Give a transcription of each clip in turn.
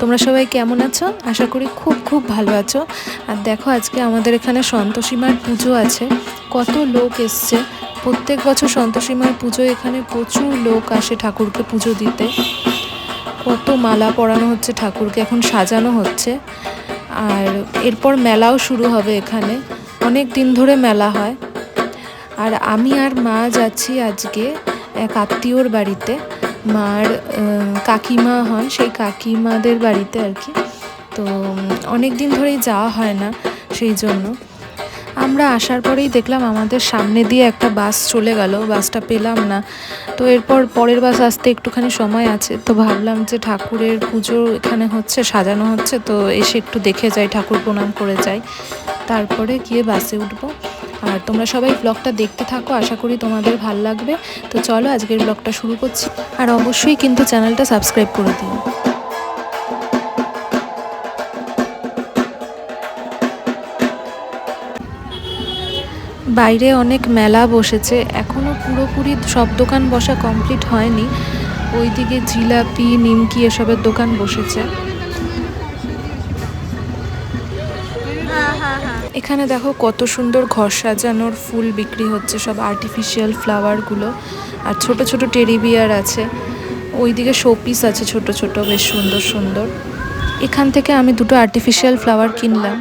তোমরা সবাই কেমন আছো? আশা করি খুব খুব ভালো আছো। আর দেখো, আজকে আমাদের এখানে সন্তোষীমার পুজো আছে। কত লোক এসছে। প্রত্যেক বছর সন্তোষীমার পুজো এখানে প্রচুর লোক আসে ঠাকুরকে পুজো দিতে। কত মালা পরানো হচ্ছে ঠাকুরকে, এখন সাজানো হচ্ছে। আর এরপর মেলাও শুরু হবে এখানে। অনেক দিন ধরে মেলা হয়। আর আমি আর মা যাচ্ছি আজকে এক আত্মীয়র বাড়িতে। মার কাকিমা হয় সেই কাকিমাদের বাড়িতে আর কি। তো অনেক দিন ধরেই যাওয়া হয় না সেই জন্য। আমরা আসার পরেই দেখলাম আমাদের সামনে দিয়ে একটা বাস চলে গেল, বাসটা পেলাম না। তো এরপর পরের বাস আসতে একটুখানি সময় আছে, তো ভাবলাম যে ঠাকুরের পুজো এখানে হচ্ছে, সাজানো হচ্ছে, তো এসে একটু দেখে যাই, ঠাকুর প্রণাম করে যাই। তারপরে গিয়ে বাসে উঠবো। আর তোমরা সবাই ব্লগটা দেখতে থাকো, আশা করি তোমাদের ভালো লাগবে। তো চলো আজকের ব্লগটা শুরু করছি। আর অবশ্যই কিন্তু চ্যানেলটা সাবস্ক্রাইব করে দিও। বাইরে অনেক মেলা বসেছে। এখনও পুরোপুরি সব দোকান বসা কমপ্লিট হয়নি। ওইদিকে জিলাপি, নিমকি এসবের দোকান বসেছে। এখানে দেখো কত সুন্দর ঘর সাজানোর ফুল বিক্রি হচ্ছে, সব আর্টিফিশিয়াল ফ্লাওয়ারগুলো আর ছোট ছোট টেডি বিয়ার আছে, ওইদিকে শোপিস আছে ছোট ছোট, বেশ সুন্দর সুন্দর। এখান থেকে আমি দুটো আর্টিফিশিয়াল ফ্লাওয়ার কিনলাম।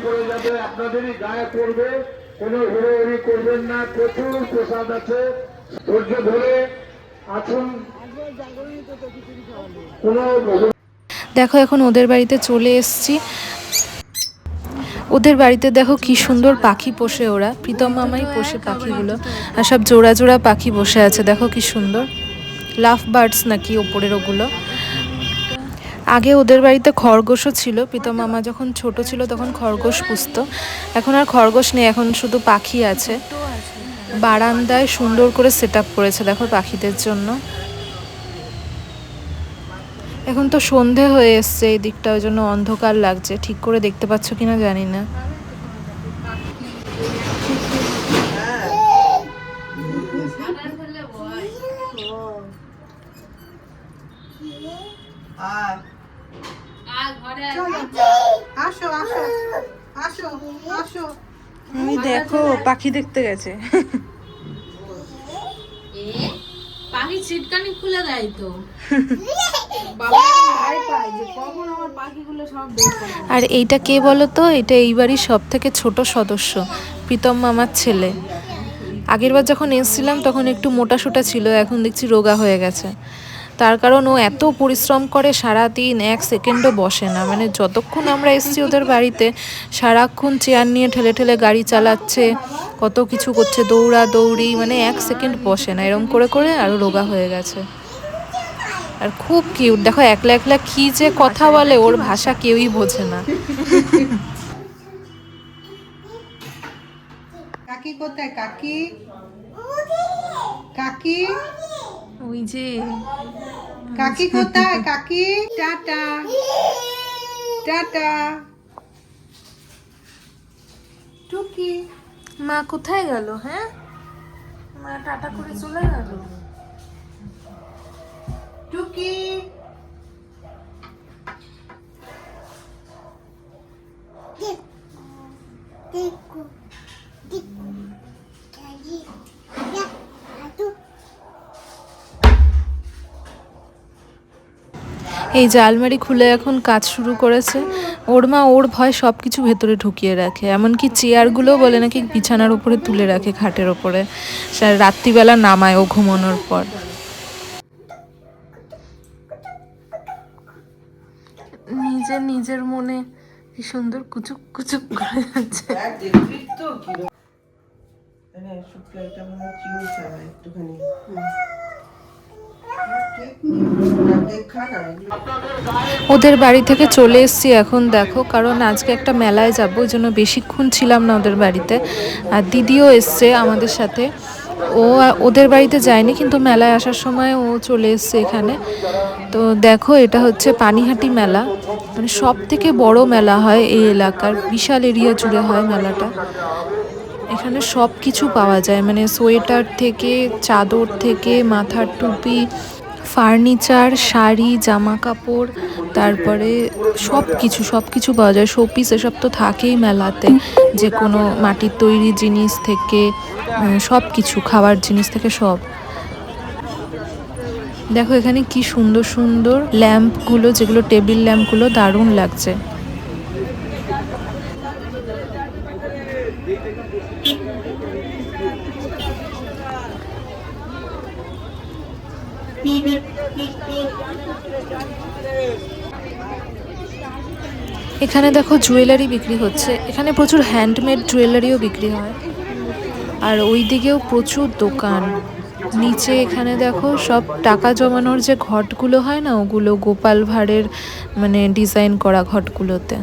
দেখো এখন ওদের বাড়িতে চলে এসেছি। ওদের বাড়িতে দেখো কি সুন্দর পাখি পোষে ওরা। প্রীতম মামাই পোষে পাখিগুলো আর সব জোড়া জোড়া পাখি বসে আছে, দেখো কি সুন্দর। লাভ বার্ডস নাকি ওপরের ওগুলো। আগে ওদের বাড়িতে খরগোশও ছিল, প্রীতম মামা যখন ছোট ছিল তখন খরগোশ পুষতো। এখন আর খরগোশ নেই, এখন শুধু পাখি আছে। বারান্দায় সুন্দর করে সেট করেছে, দেখো পাখিদের জন্য। এখন তো সন্ধে হয়ে এসছে এই দিকটা ওই জন্য অন্ধকার লাগছে। ঠিক করে দেখতে পাচ্ছ কিনা জানি না। আর আসো আসো আসো আসো আমি দেখো পাখি দেখতে গেছে। পাখি ছিটকানি খুলে দেয় তো। আর এইটা কে বলো তো? এটা এই বাড়ির সব থেকে ছোট সদস্য, প্রীতম মামার ছেলে। আগেরবার যখন এসছিলাম, তখন একটু মোটা সোটা ছিল, এখন দেখছি রোগা হয়ে গেছে। তার কারণ ও এত পরিশ্রম করে সারাদিন এক সেকেন্ডও বসে না। মানে যতক্ষণ আমরা এসছি ওদের বাড়িতে, সারাক্ষণ চেয়ার নিয়ে ঠেলে ঠেলে গাড়ি চালাচ্ছে, কত কিছু করছে, দৌড়া দৌড়ি মানে এক সেকেন্ড বসে না। এরকম করে করে আরও রোগা হয়ে গেছে। আর খুব কিউট দেখো, একলা একলা কি যে কথা বলে, ওর ভাষা কেউই বোঝে না। কাকি কোথায়? কাকি? কাকি? ওই যে কাকি কোথায়? কাকি? টাটা। টাটা। টুকি। মা কোথায় গেল হ্যাঁ? মা টাটা করে চলে গেল। টুকি। এই যে আলমারি খুলে এখন কাজ শুরু করেছে ওর মা ওর ভয় সব কিছু ভেতরে ঢুকিয়ে রাখে এমনকি চেয়ারগুলোও বলে নাকি বিছানার উপরে তুলে রাখে খাটের ওপরে। সে রাত্রিবেলা নামায় ও ঘুমানোর পর। নিজে নিজের মনে কি সুন্দর কুচুক কুচুক করে যাচ্ছে। একটুখানি। ওদের বাড়ি থেকে চলে এসেছি এখন, দেখো, কারণ আজকে একটা মেলায় যাব ওই জন্য বেশিক্ষণ ছিলাম না ওদের বাড়িতে। আর দিদিও এসছে আমাদের সাথে। ও ওদের বাড়িতে যায়নি, কিন্তু মেলায় আসার সময় ও চলে এসছে এখানে। তো দেখো, এটা হচ্ছে পানিহাটি মেলা। মানে সব থেকে বড় মেলা হয় এই এলাকার, বিশাল এরিয়া জুড়ে হয় মেলাটা। এখানে সব কিছু পাওয়া যায়। মানে সোয়েটার থেকে, চাদর থেকে, মাথার টুপি, ফার্নিচার, শাড়ি জামা কাপড় তারপরে সব কিছু সব কিছু পাওয়া যায়। শোপিস এসব তো থাকেই মেলাতে। যে কোনো মাটির তৈরি জিনিস থেকে সব কিছু খাবার জিনিস থেকে সব। দেখো এখানে কি সুন্দর সুন্দর ল্যাম্পগুলো, যেগুলো টেবিল ল্যাম্পগুলো দারুণ লাগছে। এখানে দেখো জুয়েলারি বিক্রি হচ্ছে। এখানে প্রচুর হ্যান্ডমেড জুয়েলারিও বিক্রি হয়। আর ওই দিকেও প্রচুর দোকান। নিচে এখানে দেখো সব টাকা জমানোর যে ঘটগুলো হয় না, ওগুলো গোপাল ভাঁড়ের মানে ডিজাইন করা ঘটগুলোতে।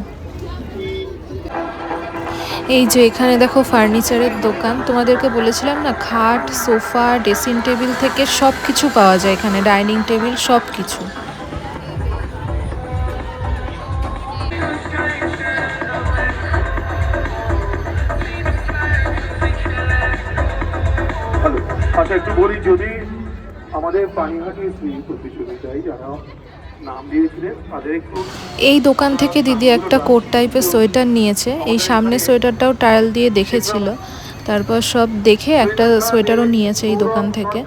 এই যে এখানে দেখো ফার্নিচারের দোকান। তোমাদেরকে বলেছিলাম না, খাট, সোফা ড্রেসিং টেবিল থেকে সব কিছু পাওয়া যায় এখানে ডাইনিং টেবিল সব কিছু বলি, যদি আমাদের পানিহাটি সুইং প্রতিযোগিতায় যারা এই দোকান থেকে দিদি একটা কোট টাইপের সোয়েটার নিয়েছে। এই সামনে সোয়েটারটাও টায়াল দিয়ে দেখেছিল। তারপর সব দেখে একটা সোয়েটারও নিয়েছে এই দোকান থেকে।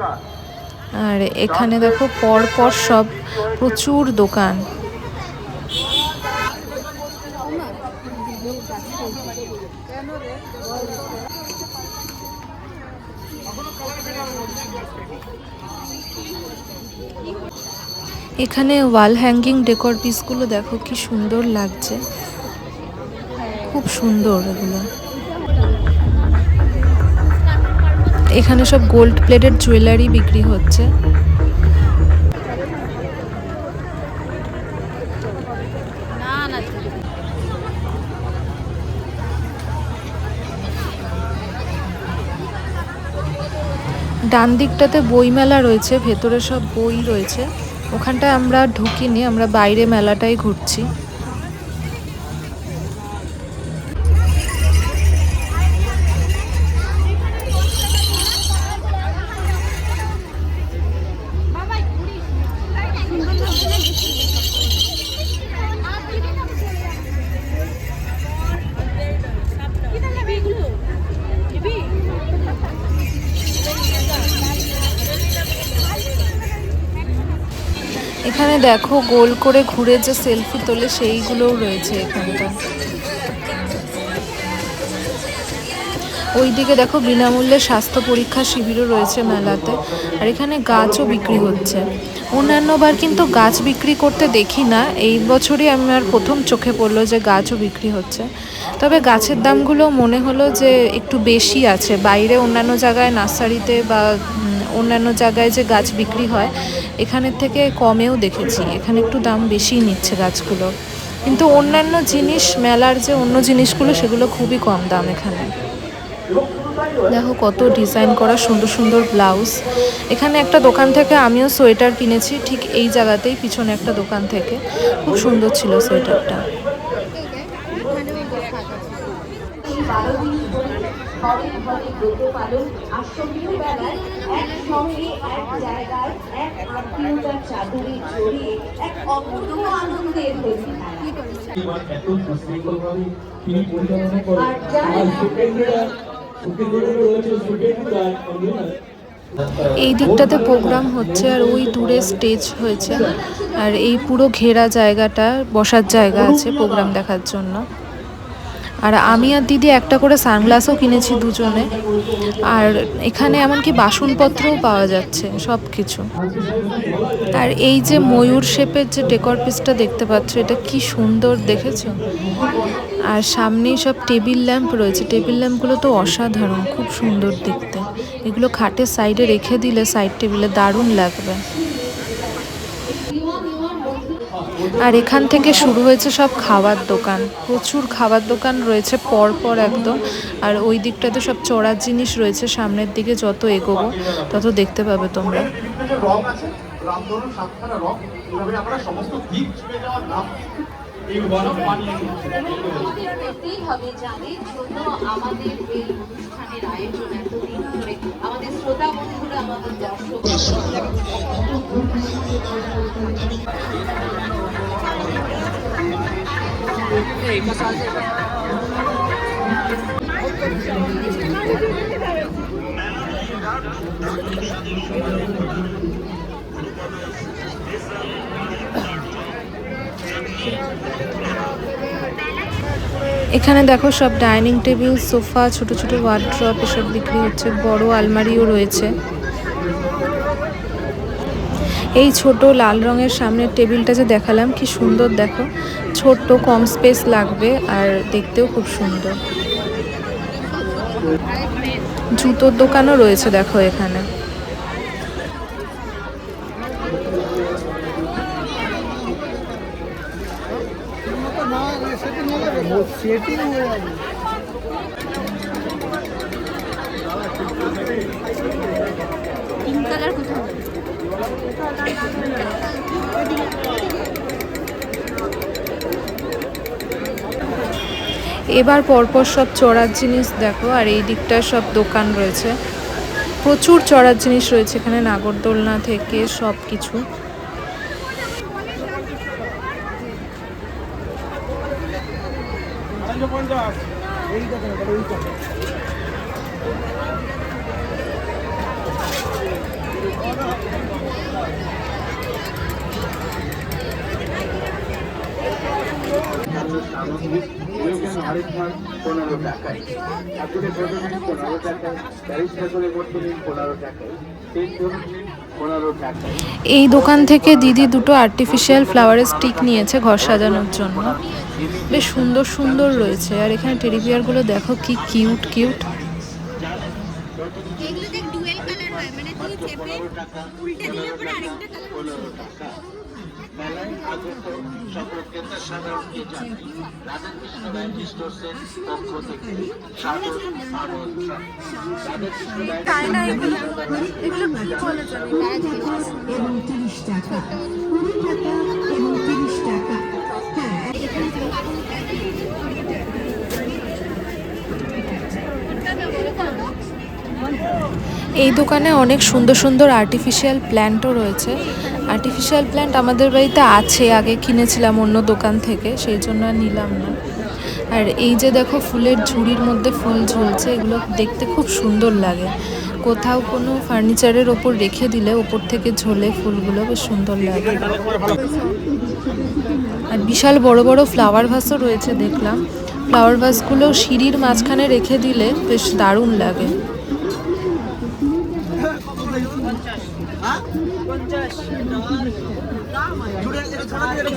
আর এখানে দেখো পর পর সব প্রচুর দোকান। এখানে ওয়াল হ্যাঙ্গিং ডেকোর পিসগুলো দেখো কি সুন্দর লাগছে। খুব সুন্দর এগুলো। এখানে সব গোল্ড প্লেটেড জুয়েলারি বিক্রি হচ্ছে। ডান দিকটাতে বইমেলা রয়েছে, ভেতরে সব বই রয়েছে। ওখানটায় আমরা ঢুকিনি, আমরা বাইরে মেলাটাই ঘুরছি। এখানে দেখো গোল করে ঘুরে যে সেলফি তোলে সেইগুলোও রয়েছে এখানটা। ওইদিকে দেখো বিনামূল্যে স্বাস্থ্য পরীক্ষা শিবিরও রয়েছে মেলাতে, আর এখানে গাছও বিক্রি হচ্ছে। অন্যান্যবার কিন্তু গাছ বিক্রি করতে দেখি না, এই বছরই আমার প্রথম চোখে পড়ল যে গাছও বিক্রি হচ্ছে। তবে গাছের দামগুলো মনে হলো যে একটু বেশি আছে, বাইরে অন্যান্য জায়গায় নার্সারিতে বা অন্যান্য জায়গায় যে গাছ বিক্রি হয় এখানের থেকে কমেও দেখেছি। এখানে একটু দাম বেশিই নিচ্ছে গাছগুলো। কিন্তু অন্যান্য জিনিস, মেলার যে অন্য জিনিসগুলো, সেগুলো খুবই কম দাম এখানে। দেখো কত ডিজাইন করা সুন্দর সুন্দর ব্লাউজ। এখানে একটা দোকান থেকে আমিও সোয়েটার কিনেছি, ঠিক এই জায়গাতেই পিছনে একটা দোকান থেকে। খুব সুন্দর ছিল সোয়েটারটা। ঘরে ঘরে ব্রত পালন আশ্রমীয় বেলায় একসঙ্গে এক জায়গায় এক আত্মীয়তার চাদরে জড়িয়ে এক অপূর্ব আনন্দের হোলি খেলা এত সুশৃঙ্খলভাবে তিনি পরিচালনা করেন। আর যারা আর সুকেন্দ্ররা সুকেন্দ্ররা রয়েছে সুকেন্দ্রার অন্যরা। এই দিকটাতে প্রোগ্রাম হচ্ছে আর ওই দূরে স্টেজ হয়েছে। আর এই পুরো ঘেরা জায়গাটা বসার জায়গা আছে প্রোগ্রাম দেখার জন্য। আর আমি আর দিদি একটা করে সানগ্লাসও কিনেছি দুজনে। আর এখানে এমনকি বাসনপত্রও পাওয়া যাচ্ছে সব কিছু আর এই যে ময়ূর শেপের যে ডেকর পিসটা দেখতে পাচ্ছ, এটা কি সুন্দর দেখেছ? আর সামনেই সব টেবিল ল্যাম্প রয়েছে। টেবিল ল্যাম্পগুলো তো অসাধারণ, খুব সুন্দর দেখতে। এগুলো খাটের সাইডে রেখে দিলে সাইড টেবিলে দারুণ লাগবে। আর এখান থেকে শুরু হয়েছে সব খাবার দোকান। প্রচুর খাবার দোকান রয়েছে পর পর একদম। আর ওই দিকটাতে সব চড়ার জিনিস রয়েছে, সামনের দিকে যত এগোবো তত দেখতে পাবে তোমরা। বিভিন্ন এখানে দেখো সব ডাইনিং টেবিল, সোফা, ছোট ছোট ওয়ার্ড্রপ এসব বিক্রি হচ্ছে। বড় আলমারিও রয়েছে। এই ছোট লাল রঙের সামনের টেবিলটা যে দেখালাম, কি সুন্দর দেখো। ছোট্ট কম স্পেস লাগবে আর দেখতেও খুব সুন্দর। জুতোর দোকানও রয়েছে দেখো এখানে। এবার পরপর সব চড়ার জিনিস দেখো, আর এই দিকটা সব দোকান রয়েছে। প্রচুর চড়ার জিনিস রয়েছে এখানে, নাগরদোলনা থেকে সব কিছু। এই দোকান থেকে দিদি দুটো আর্টিফিশিয়াল ফ্লাওয়ারের স্টিক নিয়েছে ঘর সাজানোর জন্য। বেশ সুন্দর সুন্দর রয়েছে। আর এখানে টেডি বিয়ারগুলো দেখো কি কিউট কিউট এগুলোতে ডুয়েল কালার হয় মানে তুই চেপে উল্টে দিলে পরে আরেকটা কালার পনেরো টাকা মেলায় আগত সকল ক্রেতা সাধারণকে জানাই রাধাকৃষ্ণ ব্যাংক স্টোর্সের পক্ষ থেকে স্বাগত। আমন্ত্রণ রাধাকৃষ্ণ ব্যাংক এই দোকানে অনেক সুন্দর সুন্দর আর্টিফিশিয়াল প্ল্যান্টও রয়েছে। আর্টিফিশিয়াল প্ল্যান্ট আমাদের বাড়িতে আছে, আগে কিনেছিলাম অন্য দোকান থেকে, সেই জন্য আর নিলাম না। আর এই যে দেখো ফুলের ঝুড়ির মধ্যে ফুল ঝুলছে, এগুলো দেখতে খুব সুন্দর লাগে। কোথাও কোনো ফার্নিচারের ওপর রেখে দিলে, ওপর থেকে ঝোলে ফুলগুলো বেশ সুন্দর লাগে। আর বিশাল বড় বড় ফ্লাওয়ার ভাসও রয়েছে, দেখলাম। ফ্লাওয়ার ভাসগুলো সিঁড়ির মাঝখানে রেখে দিলে বেশ দারুণ লাগে। Thank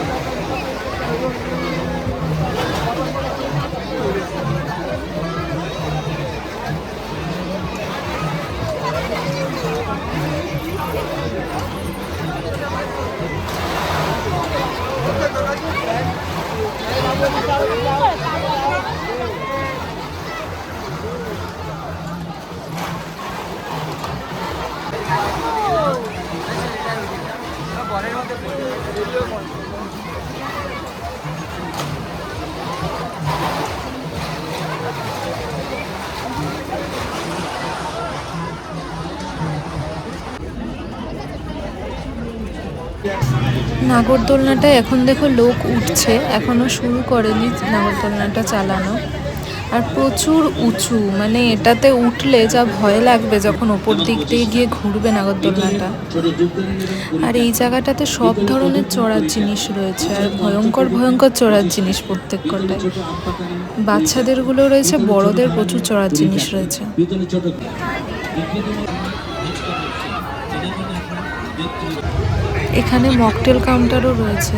you. নাগরদোলনাটা এখন দেখো লোক উঠছে, এখনও শুরু করেনি নাগরদোলনাটা চালানো। আর প্রচুর উঁচু মানে এটাতে উঠলে যা ভয় লাগবে যখন ওপর দিক দিয়ে গিয়ে ঘুরবে নাগরদোলনাটা। আর এই জায়গাটাতে সব ধরনের চড়ার জিনিস রয়েছে, আর ভয়ঙ্কর ভয়ঙ্কর চড়ার জিনিস প্রত্যেক কটায় বাচ্চাদেরগুলো রয়েছে, বড়দের প্রচুর চড়ার জিনিস রয়েছে। এখানে মকটেল কাউন্টারও রয়েছে।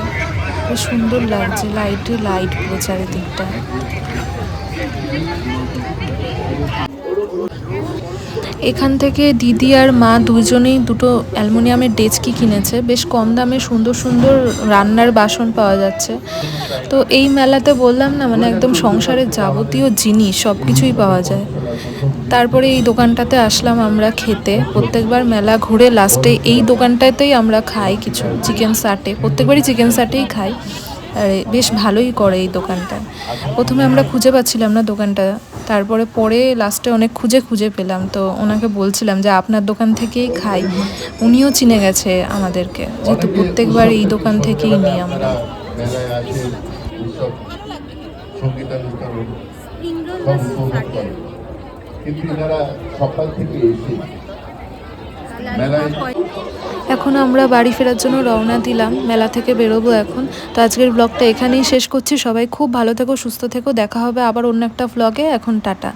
বেশ সুন্দর লাগছে লাইটে লাইট পুরো চারিদিকটা। এখান থেকে দিদি আর মা দুজনেই দুটো অ্যালুমিনিয়ামের ডেচকি কিনেছে। বেশ কম দামে সুন্দর সুন্দর রান্নার বাসন পাওয়া যাচ্ছে। তো এই মেলাতে বললাম না মানে একদম সংসারের যাবতীয় জিনিস সব কিছুই পাওয়া যায়। তারপরে এই দোকানটাতে আসলাম আমরা খেতে। প্রত্যেকবার মেলা ঘুরে লাস্টে এই দোকানটাতেই আমরা খাই কিছু চিকেন সাটে প্রত্যেকবারই চিকেন সাটেই খাই। আর বেশ ভালোই করে এই দোকানটা। প্রথমে আমরা খুঁজে পাচ্ছিলাম না দোকানটা। তারপরে পরে লাস্টে অনেক খুঁজে খুঁজে পেলাম। তো ওনাকে বলছিলাম যে আপনার দোকান থেকেই খাই। উনিও চিনে গেছে আমাদেরকে যেহেতু প্রত্যেকবার এই দোকান থেকেই নিই আমরা। সঙ্গীতানুষ্ঠান। সব উপভোগ করে এখন আমরা বাড়ি ফেরার জন্য রওনা দিলাম, মেলা থেকে বেরোবো এখন। তো আজকের ব্লগটা এখানেই শেষ করছি। সবাই খুব ভালো থেকো, সুস্থ থেকো। দেখা হবে আবার অন্য একটা ব্লগে এখন টাটা।